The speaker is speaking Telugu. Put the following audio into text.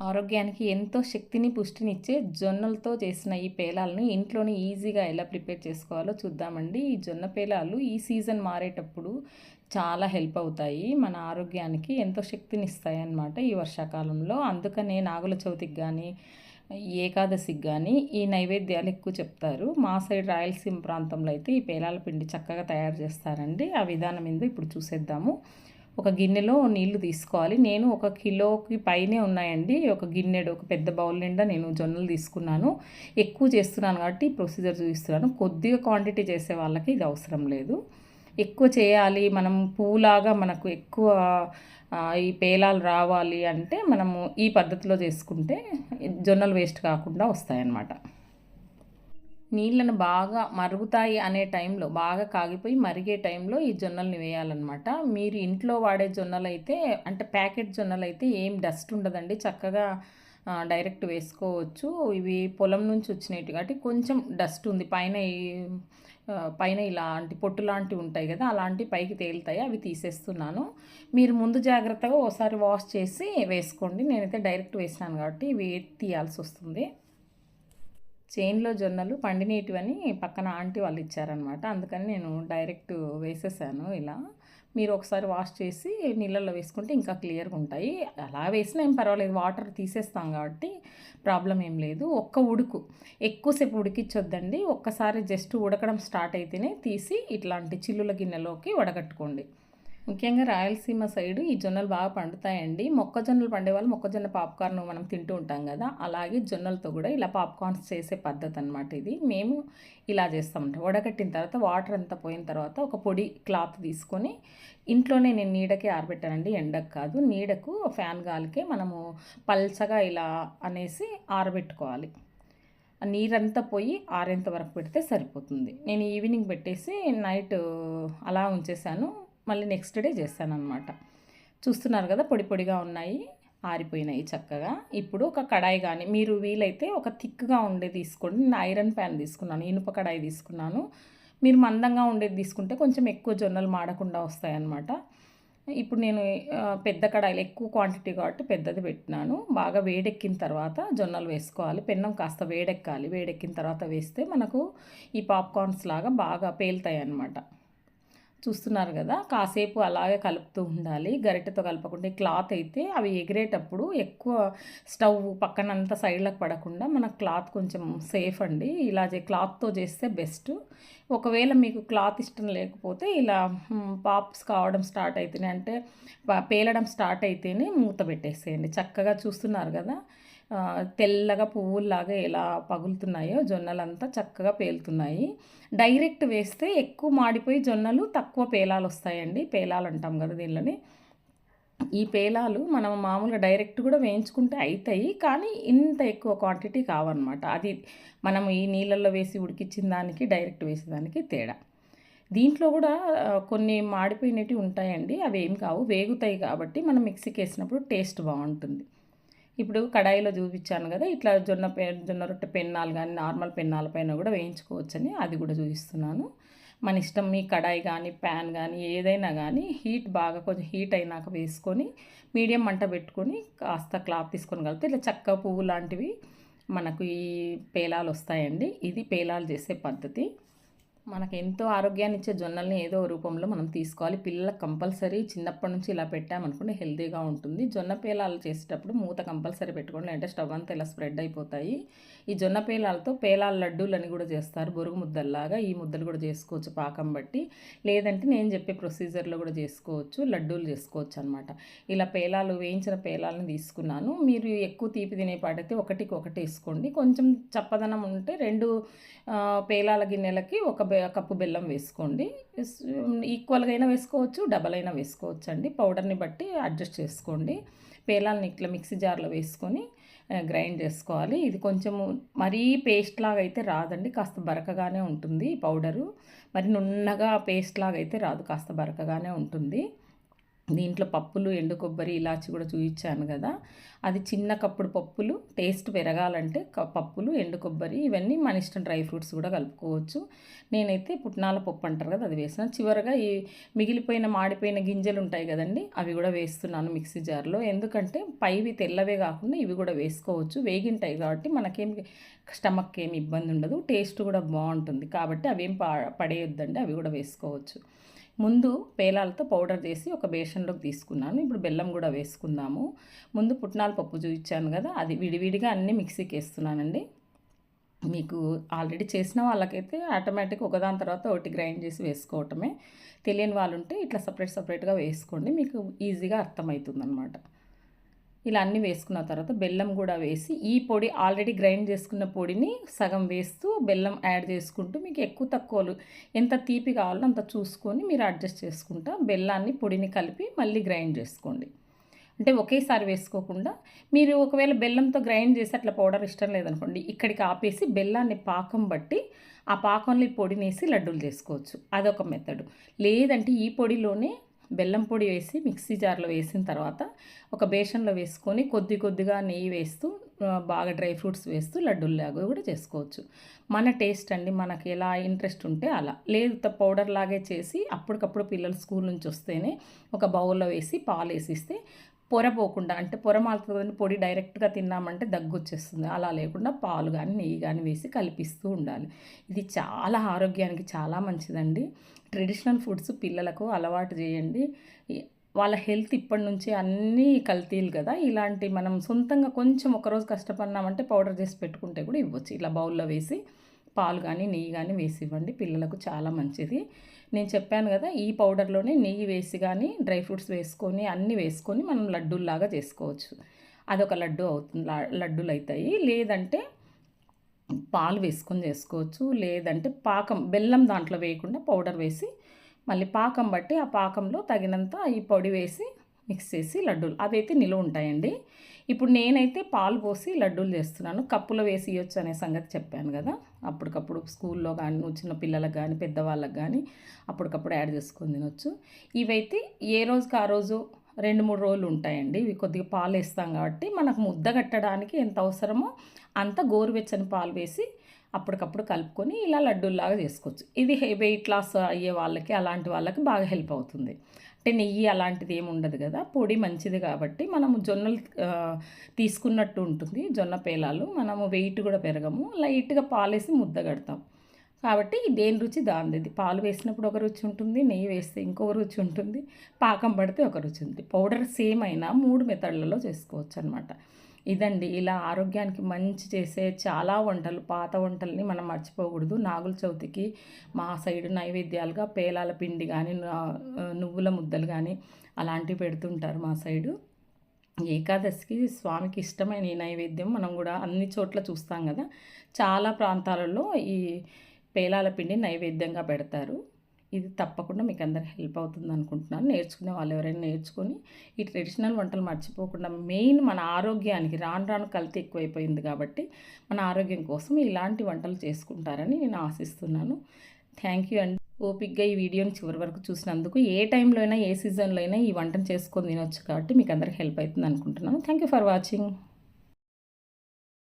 ఆరోగ్యానికి ఎంతో శక్తిని పుష్టినిచ్చే జొన్నలతో చేసిన ఈ పేలాలను ఇంట్లోనే ఈజీగా ఎలా ప్రిపేర్ చేసుకోవాలో చూద్దామండి. ఈ జొన్న పేలాలు ఈ సీజన్ మారేటప్పుడు చాలా హెల్ప్ అవుతాయి. మన ఆరోగ్యానికి ఎంతో శక్తిని ఇస్తాయి అన్నమాట ఈ వర్షాకాలంలో. అందుకనే నాగుల చవితికి కానీ ఏకాదశికి కానీ ఈ నైవేద్యాలు ఎక్కువ చెప్తారు. మా సైడ్ రాయలసీమ ప్రాంతంలో అయితే ఈ పేలాల పిండి చక్కగా తయారు చేస్తారండి. ఆ విధానం ఏందో ఇప్పుడు చూసేద్దాము. ఒక గిన్నెలో నీళ్ళు తీసుకోవాలి. నేను ఒక కిలోకి పైనే ఉన్నాయండి. ఒక గిన్నెడు ఒక పెద్ద బౌల్ నిండా నేను జొన్నలు తీసుకున్నాను. ఎక్కువ చేస్తున్నాను కాబట్టి ప్రొసీజర్ చూపిస్తున్నాను. కొద్దిగా క్వాంటిటీ చేసే వాళ్ళకి ఇది అవసరం లేదు. ఎక్కువ చేయాలి. మనం పూలాగా మనకు ఎక్కువ ఈ పేలాలు రావాలి అంటే మనము ఈ పద్ధతిలో చేసుకుంటే జొన్నలు వేస్ట్ కాకుండా వస్తాయన్నమాట. నీళ్ళను బాగా మరుగుతాయి అనే టైంలో బాగా కాగిపోయి మరిగే టైంలో ఈ జొన్నల్ని వేయాలన్నమాట. మీరు ఇంట్లో వాడే జొన్నలు అయితే అంటే ప్యాకెట్ జొన్నలు అయితే ఏం డస్ట్ ఉండదండి. చక్కగా డైరెక్ట్ వేసుకోవచ్చు. ఇవి పొలం నుంచి వచ్చినట్టు కాబట్టి కొంచెం డస్ట్ ఉంది. పైన పైన ఇలాంటి పొట్టు లాంటివి ఉంటాయి కదా అలాంటి పైకి తేలుతాయి. అవి తీసేస్తున్నాను. మీరు ముందు జాగ్రత్తగా ఓసారి వాష్ చేసి వేసుకోండి. నేనైతే డైరెక్ట్ వేసాను కాబట్టి ఇవి తీయాల్సి వస్తుంది. చేన్లో జొన్నలు పండినేటివని పక్కన ఆంటీ వాళ్ళు ఇచ్చారనమాట అందుకని నేను డైరెక్ట్ వేసేసాను ఇలా. మీరు ఒకసారి వాష్ చేసి నీళ్ళల్లో వేసుకుంటే ఇంకా క్లియర్గా ఉంటాయి. అలా వేసినా ఏం పర్వాలేదు. వాటర్ తీసేస్తాం కాబట్టి ప్రాబ్లం ఏం లేదు. ఒక్క ఉడుకు. ఎక్కువసేపు ఉడికించొద్దండి. ఒక్కసారి జస్ట్ ఉడకడం స్టార్ట్ అయితేనే తీసి ఇట్లాంటి చిల్లుల గిన్నెలోకి వడగట్టుకోండి. ముఖ్యంగా రాయలసీమ సైడ్ ఈ జొన్నలు బాగా పండుతాయండి. మొక్కజొన్నలు పండే వాళ్ళు మొక్కజొన్న పాప్కార్న్ మనం తింటూ ఉంటాం కదా అలాగే జొన్నలతో కూడా ఇలా పాప్కార్న్స్ చేసే పద్ధతి అనమాట ఇది. మేము ఇలా చేస్తామంట వడగట్టిన తర్వాత వాటర్ అంతా పోయిన తర్వాత ఒక పొడి క్లాత్ తీసుకొని ఇంట్లోనే నేను నీడకి ఆరబెట్టానండి. ఎండకు కాదు నీడకు ఫ్యాన్ గాలికే మనము పల్చగా ఇలా అనేసి ఆరబెట్టుకోవాలి. నీరంతా పోయి ఆరేంత వరకు పెడితే సరిపోతుంది. నేను ఈవినింగ్ పెట్టేసి నైట్ అలా ఉంచేసాను. మళ్ళీ నెక్స్ట్ డే చేస్తాను చూస్తున్నారు కదా పొడి పొడిగా ఉన్నాయి ఆరిపోయినాయి చక్కగా. ఇప్పుడు ఒక కడాయి కానీ మీరు వీలైతే ఒక థిక్గా ఉండేది తీసుకోండి. నేను ఐరన్ ప్యాన్ తీసుకున్నాను ఇనుప కడాయి తీసుకున్నాను. మీరు మందంగా ఉండేది తీసుకుంటే కొంచెం ఎక్కువ జొన్నలు మాడకుండా వస్తాయన్నమాట. ఇప్పుడు నేను పెద్ద కడాయిలు ఎక్కువ క్వాంటిటీ కాబట్టి పెద్దది పెట్టినాను. బాగా వేడెక్కిన తర్వాత జొన్నలు వేసుకోవాలి. పెన్నం కాస్త వేడెక్కాలి. వేడెక్కిన తర్వాత వేస్తే మనకు ఈ పాప్కార్న్స్ లాగా బాగా పేలుతాయి అన్నమాట చూస్తున్నారు కదా కాసేపు అలాగే కలుపుతూ ఉండాలి. గరిటెతో కలపకుండా క్లాత్ అయితే అవి ఎగిరేటప్పుడు ఎక్కువ స్టవ్ పక్కనంతా సైడ్లకు పడకుండా మన క్లాత్ కొంచెం సేఫ్ అండి. ఇలా క్లాత్తో చేస్తే బెస్ట్. ఒకవేళ మీకు క్లాత్ ఇష్టం లేకపోతే ఇలా పాప్స్ కావడం స్టార్ట్ అయితేనే అంటే పేలడం స్టార్ట్ అయితేనే మూత పెట్టేసేయండి. చక్కగా చూస్తున్నారు కదా తెల్లగా పువ్వుల్లాగా ఎలా పగులుతున్నాయో జొన్నలంతా చక్కగా పేలుతున్నాయి. డైరెక్ట్ వేస్తే ఎక్కువ మాడిపోయి జొన్నలు తక్కువ పేలాలు వస్తాయండి. పేలాలు అంటాం కదా దీనిలోని. ఈ పేలాలు మనం మామూలుగా డైరెక్ట్ కూడా వేయించుకుంటే అవుతాయి కానీ ఇంత ఎక్కువ క్వాంటిటీ కావన్నమాట. అది మనం ఈ నీళ్ళల్లో వేసి ఉడికించిన దానికి డైరెక్ట్ వేసేదానికి తేడా. దీంట్లో కూడా కొన్ని మాడిపోయినవి ఉంటాయండి. అవి ఏం కావు వేగుతాయి కాబట్టి మనం మిక్సీకి వేసినప్పుడు టేస్ట్ బాగుంటుంది. ఇప్పుడు కడాయిలో చూపించాను కదా ఇట్లా జొన్న పె జొన్న రొట్టె పెన్నాలు కానీ నార్మల్ పెన్నాల పైన కూడా వేయించుకోవచ్చని అది కూడా చూపిస్తున్నాను. మన ఇష్టం మీ కడాయి కానీ ప్యాన్ కానీ ఏదైనా కానీ హీట్ బాగా కొంచెం హీట్ అయినాక వేసుకొని మీడియం మంట పెట్టుకొని కాస్త క్లాత్ తీసుకొని కలిపితే ఇట్లా చక్క పువ్వు లాంటివి మనకు ఈ పేలాలు వస్తాయండి. ఇది పేలాలు చేసే పద్ధతి. మనకు ఎంతో ఆరోగ్యాన్ని ఇచ్చే జొన్నల్ని ఏదో రూపంలో మనం తీసుకోవాలి. పిల్లలకు కంపల్సరీ చిన్నప్పటి నుంచి ఇలా పెట్టామనుకుంటే హెల్తీగా ఉంటుంది. జొన్న పేలాలు చేసేటప్పుడు మూత కంపల్సరీ పెట్టుకోండి. లేదంటే స్టవ్ అంతా ఇలా స్ప్రెడ్ అయిపోతాయి. ఈ జొన్న పేలాలతో పేలాల లడ్డూలని కూడా చేస్తారు. బొరుగు ముద్దల్లాగా ఈ ముద్దలు కూడా చేసుకోవచ్చు పాకం బట్టి. లేదంటే నేను చెప్పే ప్రొసీజర్లో కూడా చేసుకోవచ్చు. లడ్డూలు చేసుకోవచ్చు అనమాట ఇలా పేలాలు వేయించిన పేలాలను తీసుకున్నాను. మీరు ఎక్కువ తీపి తినేపాటైతే ఒకటికి ఒకటి వేసుకోండి. కొంచెం చప్పదనం ఉంటే రెండు పేలాల గిన్నెలకి ఒక కప్పు బెల్లం వేసుకోండి. ఈక్వల్గా అయినా వేసుకోవచ్చు డబల్ అయినా వేసుకోవచ్చు అండి పౌడర్ని బట్టి అడ్జస్ట్ చేసుకోండి. పేలాలని ఇట్లా మిక్సీ జార్లో వేసుకొని గ్రైండ్ చేసుకోవాలి. ఇది కొంచెము మరీ పేస్ట్ లాగా అయితే రాదండి. కాస్త బరకగానే ఉంటుంది పౌడరు మరి నున్నగా పేస్ట్ లాగా అయితే రాదు. కాస్త బరకగానే ఉంటుంది. దీంట్లో పప్పులు ఎండు కొబ్బరి ఇలాచి కూడా చూపించాను కదా. అది చిన్న కప్పుడు పప్పులు టేస్ట్ పెరగాలంటే పప్పులు ఎండు కొబ్బరి ఇవన్నీ మన ఇష్టం డ్రై ఫ్రూట్స్ కూడా కలుపుకోవచ్చు. నేనైతే పుట్నాల పప్పు అంటారు కదా అది వేసిన చివరగా ఈ మిగిలిపోయిన మాడిపోయిన గింజలు ఉంటాయి కదండి అవి కూడా వేస్తున్నాను మిక్సీ జార్లో. ఎందుకంటే పైవి తెల్లవే కాకుండా ఇవి కూడా వేసుకోవచ్చు. వేగింటాయి కాబట్టి మనకేం స్టమక్ ఏమి ఇబ్బంది ఉండదు టేస్ట్ కూడా బాగుంటుంది. కాబట్టి అవేం పడేయొద్దండి అవి కూడా వేసుకోవచ్చు. ముందు పేలాలతో పౌడర్ చేసి ఒక బేషన్లోకి తీసుకున్నాను. ఇప్పుడు బెల్లం కూడా వేసుకుందాము. ముందు పుట్నాల పప్పు చూపించాను కదా అది విడివిడిగా అన్నీ మిక్సీకి వేస్తున్నానండి. మీకు ఆల్రెడీ చేసిన వాళ్ళకైతే ఆటోమేటిక్ ఒకదాని తర్వాత ఒకటి గ్రైండ్ చేసి వేసుకోవటమే. తెలియని వాళ్ళు ఉంటే ఇట్లా సపరేట్ సపరేట్గా వేసుకోండి మీకు ఈజీగా అర్థమవుతుంది అనమాట ఇలా అన్నీ వేసుకున్న తర్వాత బెల్లం కూడా వేసి ఈ పొడి ఆల్రెడీ గ్రైండ్ చేసుకున్న పొడిని సగం వేస్తూ బెల్లం యాడ్ చేసుకుంటూ మీకు ఎక్కువ తక్కువలు ఎంత తీపి కావాలో అంత చూసుకొని మీరు అడ్జస్ట్ చేసుకుంటా బెల్లాన్ని పొడిని కలిపి మళ్ళీ గ్రైండ్ చేసుకోండి. అంటే ఒకేసారి వేసుకోకుండా మీరు ఒకవేళ బెల్లంతో గ్రైండ్ చేసి అట్లా పౌడర్ ఇష్టం లేదనుకోండి ఇక్కడికి ఆపేసి బెల్లాన్ని పాకం బట్టి ఆ పాకంలో పొడినేసి లడ్డూలు చేసుకోవచ్చు. అదొక మెథడ్ లేదంటే ఈ పొడిలోనే బెల్లం పొడి వేసి మిక్సీ జార్లో వేసిన తర్వాత ఒక బేషన్లో వేసుకొని కొద్ది కొద్దిగా నెయ్యి వేస్తూ బాగా డ్రై ఫ్రూట్స్ వేస్తూ లడ్డూల్లాగా కూడా చేసుకోవచ్చు. మన టేస్ట్ అండి మనకి ఎలా ఇంట్రెస్ట్ ఉంటే అలా. లేదు పౌడర్ లాగే చేసి అప్పటికప్పుడు పిల్లలు స్కూల్ నుంచి వస్తేనే ఒక బౌల్లో వేసి పాలు వేసిస్తే పొర పోకుండా అంటే పొర మాలుతుంది పొడి డైరెక్ట్గా తిన్నామంటే దగ్గు వచ్చేస్తుంది అలా లేకుండా పాలు కానీ నెయ్యి కానీ వేసి కలిపిస్తూ ఉండాలి. ఇది చాలా ఆరోగ్యానికి చాలా మంచిదండి. ట్రెడిషనల్ ఫుడ్స్ పిల్లలకు అలవాటు చేయండి. వాళ్ళ హెల్త్ ఇప్పటి నుంచి అన్నీ కల్తీలు కదా. ఇలాంటి మనం సొంతంగా కొంచెం ఒకరోజు కష్టపడినామంటే పౌడర్ చేసి పెట్టుకుంటే కూడా ఇవ్వచ్చు. ఇలా బౌల్లో వేసి పాలు కానీ నెయ్యి కానీ వేసి ఇవ్వండి. పిల్లలకు చాలా మంచిది. నేను చెప్పాను కదా ఈ పౌడర్లోనే నెయ్యి వేసి కానీ డ్రై ఫ్రూట్స్ వేసుకొని అన్నీ వేసుకొని మనం లడ్డూల్లాగా చేసుకోవచ్చు. అదొక లడ్డు అవుతుంది లడ్డూలు అవుతాయి లేదంటే పాలు వేసుకొని చేసుకోవచ్చు. లేదంటే పాకం బెల్లం దాంట్లో వేయకుండా పౌడర్ వేసి మళ్ళీ పాకం బట్టి ఆ పాకంలో తగినంత ఈ పొడి వేసి మిక్స్ చేసి లడ్డూలు. అవైతే నిలువ ఉంటాయండి. ఇప్పుడు నేనైతే పాలు పోసి లడ్డూలు చేస్తున్నాను. కప్పులో వేసి ఇవ్వచ్చు అనే సంగతి చెప్పాను కదా. అప్పటికప్పుడు స్కూల్లో కానీ చిన్న పిల్లలకు కానీ పెద్దవాళ్ళకి కానీ అప్పటికప్పుడు యాడ్ చేసుకొని తినొచ్చు. ఇవైతే ఏ రోజుకి ఆ రోజు? రెండు మూడు రోజులు ఉంటాయండి. ఇవి కొద్దిగా పాలు వేస్తాం కాబట్టి మనకు ముద్ద కట్టడానికి ఎంత అవసరమో అంత గోరువెచ్చని పాలు వేసి అప్పటికప్పుడు కలుపుకొని ఇలా లడ్డూల్లాగా చేసుకోవచ్చు. ఇది వెయిట్ లాస్ అయ్యే వాళ్ళకి అలాంటి వాళ్ళకి బాగా హెల్ప్ అవుతుంది. అంటే నెయ్యి అలాంటిది ఏమి ఉండదు కదా. పొడి మంచిది కాబట్టి మనము జొన్నలు తీసుకున్నట్టు ఉంటుంది. జొన్న పేలాలు. మనము వెయిట్ కూడా పెరగము. లైట్గా పాలేసి ముద్ద కడతాం. కాబట్టి దేని రుచి దానిది. పాలు వేసినప్పుడు ఒక రుచి ఉంటుంది నెయ్యి వేస్తే ఇంకొక రుచి ఉంటుంది పాకం పడితే ఒక రుచి ఉంటుంది. పౌడర్ సేమ్ అయినా మూడు మెథడ్లలో చేసుకోవచ్చు అనమాట ఇదండి ఇలా ఆరోగ్యానికి మంచి చేసే చాలా వంటలు పాత వంటల్ని మనం మర్చిపోకూడదు. నాగుల చవితికి మా సైడ్ నైవేద్యాలుగా పేలాల పిండి కానీ నువ్వుల ముద్దలు కానీ అలాంటివి పెడుతుంటారు మా సైడు. ఏకాదశికి స్వామికి ఇష్టమైన ఈ నైవేద్యం మనం కూడా అన్ని చోట్ల చూస్తాం కదా. చాలా ప్రాంతాలలో ఈ పేలాల పిండి నైవేద్యంగా పెడతారు. ఇది తప్పకుండా మీకు అందరికి హెల్ప్ అవుతుంది అనుకుంటున్నాను. నేర్చుకునే వాళ్ళు ఎవరైనా నేర్చుకొని ఈ ట్రెడిషనల్ వంటలు మర్చిపోకుండా మెయిన్ మన ఆరోగ్యానికి రాను రాను కల్తీ ఎక్కువైపోయింది కాబట్టి మన ఆరోగ్యం కోసం ఇలాంటి వంటలు చేసుకుంటారని నేను ఆశిస్తున్నాను. థ్యాంక్ యూ అండి. ఓపిక్గా ఈ వీడియోని చివరి వరకు చూసినందుకు ఏ టైంలో అయినా ఏ సీజన్లో అయినా ఈ వంటను చేసుకొని తినొచ్చు కాబట్టి మీకు అందరికి హెల్ప్ అవుతుంది అనుకుంటున్నాను. Thank you for watching.